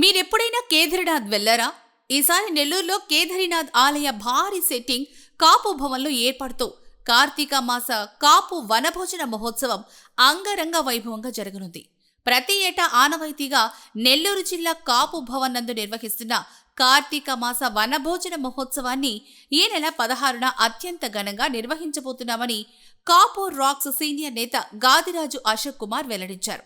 మీరెప్పుడైనా కేదార్నాథ్ వెళ్ళారా ఈసారి నెల్లూరులో కేదారినాథ్ ఆలయ భారీ సెట్టింగ్ కాపు భవన్లో ఏర్పాటుతో కార్తీక మాస కాపు వనభోజన మహోత్సవం అంగరంగ వైభవంగా జరగనుంది. ప్రతి ఏటా ఆనవాయితీగా నెల్లూరు జిల్లా కాపు భవన్ నందు నిర్వహిస్తున్న కార్తీక మాస వనభోజన మహోత్సవాన్ని ఈ నెల పదహారున అత్యంత ఘనంగా నిర్వహించబోతున్నామని కాపు రాక్స్ సీనియర్ నేత గాదిరాజు అశోక్ కుమార్ వెల్లడించారు.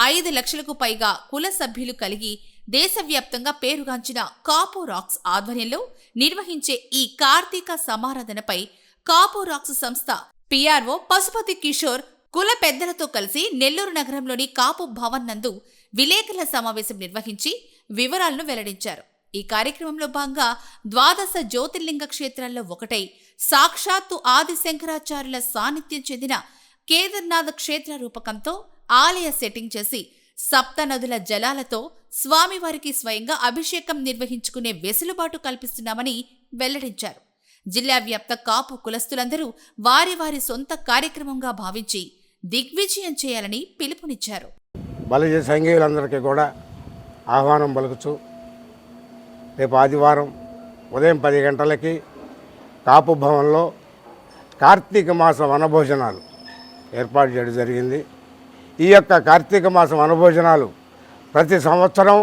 ఐదు లక్షలకు పైగా కుల సభ్యులు కలిగి దేశవ్యాప్తంగా పేరుగాంచిన కాపు రాక్స్ ఆధ్వర్యంలో నిర్వహించే ఈ కార్తీక సమారాధనపై కాపు రాక్స్ సంస్థ పిఆర్ఓ పశుపతి కిషోర్ కుల పెద్దలతో కలిసి నెల్లూరు నగరంలోని కాపు భవన్ నందు విలేకరుల సమావేశం నిర్వహించి వివరాలను వెల్లడించారు. ఈ కార్యక్రమంలో భాగంగా ద్వాదశ జ్యోతిర్లింగ క్షేత్రాల్లో ఒకటై సాక్షాత్తు ఆది శంకరాచార్యుల సాన్నిధ్యం చెందిన కేదార్నాథ్ క్షేత్ర రూపకంతో ఆలయ సెట్టింగ్ చేసి సప్త నదుల జలాలతో స్వామివారికి స్వయంగా అభిషేకం నిర్వహించుకునే వెసులుబాటు కల్పిస్తున్నామని వెల్లడించారు. జిల్లా వ్యాప్త కాపు కులస్తులందరూ వారి వారి సొంత కార్యక్రమంగా భావించి దిగ్విజయం చేయాలని పిలుపునిచ్చారు. బలజ సంఘీయులందరికీ కూడా ఆహ్వానం పలుకుచు రేపు ఆదివారం ఉదయం పది గంటలకి కాపు భవన్లో కార్తీక మాస వనభోజనాలు ఏర్పాటు చేయడం జరిగింది. ఈ యొక్క కార్తీక మాసం అనుభోజనాలు ప్రతి సంవత్సరం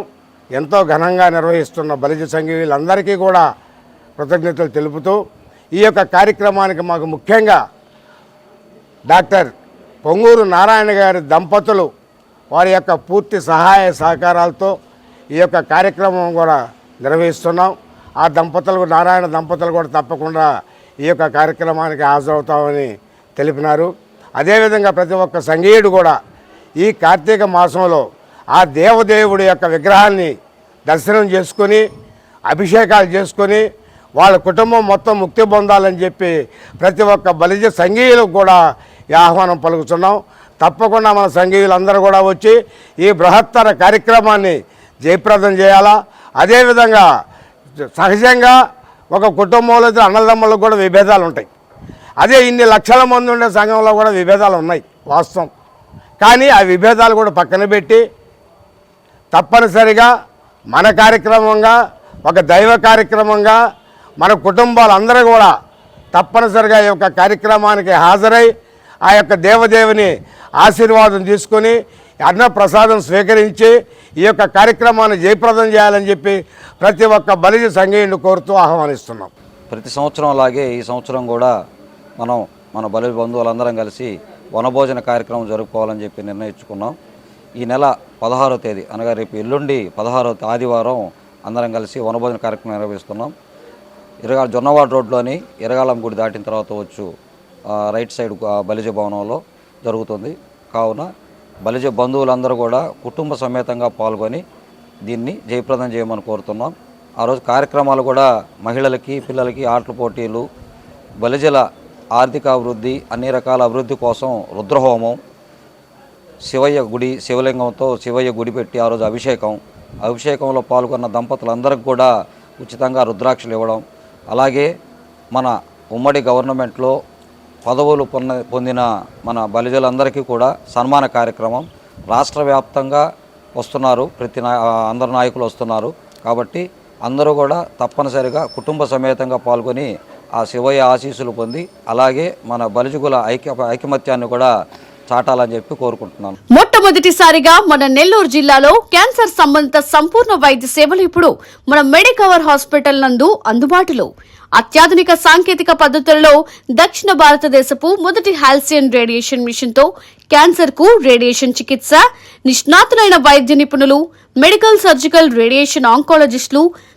ఎంతో ఘనంగా నిర్వహిస్తున్న బలిజ సంఘీయులందరికీ కూడా కృతజ్ఞతలు తెలుపుతూ ఈ యొక్క కార్యక్రమానికి మాకు ముఖ్యంగా డాక్టర్ పొంగూరు నారాయణ గారి దంపతులు వారి యొక్క పూర్తి సహాయ సహకారాలతో ఈ యొక్క కార్యక్రమం కూడా నిర్వహిస్తున్నాం. ఆ దంపతులకు నారాయణ దంపతులు కూడా తప్పకుండా ఈ యొక్క కార్యక్రమానికి హాజరవుతామని తెలిపినారు. అదేవిధంగా ప్రతి ఒక్క సంఘీయుడు కూడా ఈ కార్తీక మాసంలో ఆ దేవదేవుడి యొక్క విగ్రహాన్ని దర్శనం చేసుకొని అభిషేకాలు చేసుకొని వాళ్ళ కుటుంబం మొత్తం ముక్తి పొందాలని చెప్పి ప్రతి ఒక్క బలిజ సంఘీయులకు కూడా ఆహ్వానం పలుకుతున్నాం. తప్పకుండా మన సంఘీయులందరూ కూడా వచ్చి ఈ బృహత్తర కార్యక్రమాన్ని జయప్రదం చేయాలా? అదేవిధంగా సహజంగా ఒక కుటుంబంలో అయితే అన్నదమ్ములకు కూడా విభేదాలు ఉంటాయి. అదే ఇన్ని లక్షల మంది ఉండే సంఘంలో కూడా విభేదాలు ఉన్నాయి వాస్తవం. కానీ ఆ విభేదాలు కూడా పక్కన పెట్టి తప్పనిసరిగా మన కార్యక్రమంగా ఒక దైవ కార్యక్రమంగా మన కుటుంబాలందరూ కూడా తప్పనిసరిగా ఈ యొక్క కార్యక్రమానికి హాజరై ఆ యొక్క దేవదేవుని ఆశీర్వాదం తీసుకొని అన్నప్రసాదం స్వీకరించి ఈ యొక్క కార్యక్రమాన్ని జయప్రదం చేయాలని చెప్పి ప్రతి ఒక్క బలిజ సంఘీయుని కోరుతూ ఆహ్వానిస్తున్నాం. ప్రతి సంవత్సరం అలాగే ఈ సంవత్సరం కూడా మనం మన బలి బంధువులందరం కలిసి వనభోజన కార్యక్రమం జరుపుకోవాలని చెప్పి నిర్ణయించుకున్నాం. ఈ నెల పదహారో తేదీ అనగా రేపు ఎల్లుండి పదహారో ఆదివారం అందరం కలిసి వనభోజన కార్యక్రమం నిర్వహిస్తున్నాం. ఇరగా జొన్నవాడ రోడ్లోని ఇరగాలం గుడి దాటిన తర్వాత వచ్చు రైట్ సైడ్ బలిజ భవనంలో జరుగుతుంది. కావున బలిజ బంధువులందరూ కూడా కుటుంబ సమేతంగా పాల్గొని దీన్ని జయప్రదం చేయమని కోరుతున్నాం. ఆ రోజు కార్యక్రమాలు కూడా మహిళలకి పిల్లలకి ఆటల పోటీలు బలిజల ఆర్థిక అభివృద్ధి అన్ని రకాల అభివృద్ధి కోసం రుద్రహోమం శివయ్య గుడి శివలింగంతో శివయ్య గుడి పెట్టి ఆ రోజు అభిషేకం. అభిషేకంలో పాల్గొన్న దంపతులందరికీ కూడా ఉచితంగా రుద్రాక్షలు ఇవ్వడం. అలాగే మన ఉమ్మడి గవర్నమెంట్లో పదవులు పొంద పొందిన మన బలిజలందరికీ కూడా సన్మాన కార్యక్రమం. రాష్ట్ర వ్యాప్తంగా వస్తున్నారు ప్రతి నా అందరు నాయకులు వస్తున్నారు. కాబట్టి అందరూ కూడా తప్పనిసరిగా కుటుంబ సమేతంగా పాల్గొని ఆ శివయ్య ఆశీస్సులు పొంది అలాగే మన బలిజుగుల ఐక్య ఐకమత్యాన్ని కూడా చాటాలని చెప్పి కోరుకుంటున్నాను. మొట్టమొదటిసారిగా మన నెల్లూరు జిల్లాలో క్యాన్సర్ సంబంధిత సంపూర్ణ వైద్య సేవలు ఇప్పుడు మన మెడికవర్ హాస్పిటల్ నందు అందుబాటులో. అత్యాధునిక సాంకేతిక పద్ధతులలో దక్షిణ భారతదేశపు మొదటి హాల్సియన్ రేడియేషన్ మిషన్తో క్యాన్సర్కు రేడియేషన్ చికిత్స నిష్ణాతులైన వైద్య నిపుణులు మెడికల్ సర్జికల్ రేడియేషన్ ఆంకాలజిస్టులు